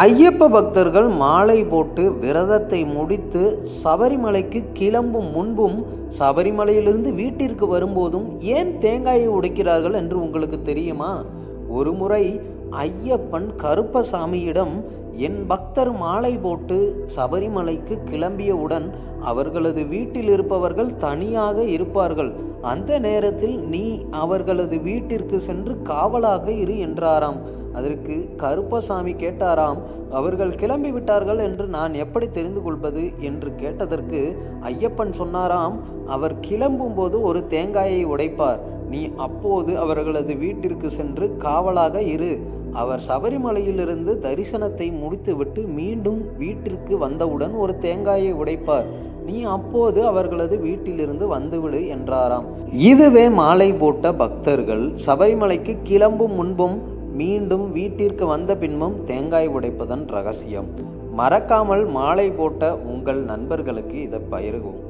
ஐயப்ப பக்தர்கள் மாலை போட்டு விரதத்தை முடித்து சபரிமலைக்கு கிளம்பும் முன்பும் சபரிமலையிலிருந்து வீட்டிற்கு வரும்போதும் ஏன் தேங்காயை உடைக்கிறார்கள் என்று உங்களுக்கு தெரியுமா? ஒருமுறை ஐயப்பன் கருப்பசாமியிடம் என் பக்தர் மாலை போட்டு சபரிமலைக்கு கிளம்பியவுடன் அவர்களது வீட்டில் இருப்பவர்கள் தனியாக இருப்பார்கள். அந்த நேரத்தில் நீ அவர்களது வீட்டிற்கு சென்று காவலாக இரு என்றாராம். அதற்கு கருப்பசாமி கேட்டாராம் அவர்கள் கிளம்பி விட்டார்கள் என்று நான் எப்படி தெரிந்து கொள்வது? என்று கேட்டதற்கு ஐயப்பன் சொன்னாராம் அவர் கிளம்பும்போது ஒரு தேங்காயை உடைப்பார். நீ அப்போது அவர்களது வீட்டிற்கு சென்று காவலாக இரு. அவர் சபரிமலையிலிருந்து தரிசனத்தை முடித்துவிட்டு மீண்டும் வீட்டிற்கு வந்தவுடன் ஒரு தேங்காயை உடைப்பார். நீ அப்போது அவர்களது வீட்டிலிருந்து வந்துவிடு என்றாராம். இதுவே மாலை போட்ட பக்தர்கள் சபரிமலைக்கு கிளம்பும் முன்பும் மீண்டும் வீட்டிற்கு வந்த பின்பும் தேங்காய் உடைப்பதன் ரகசியம். மறக்காமல் மாலை போட்ட உங்கள் நண்பர்களுக்கு இதை பயிருகும்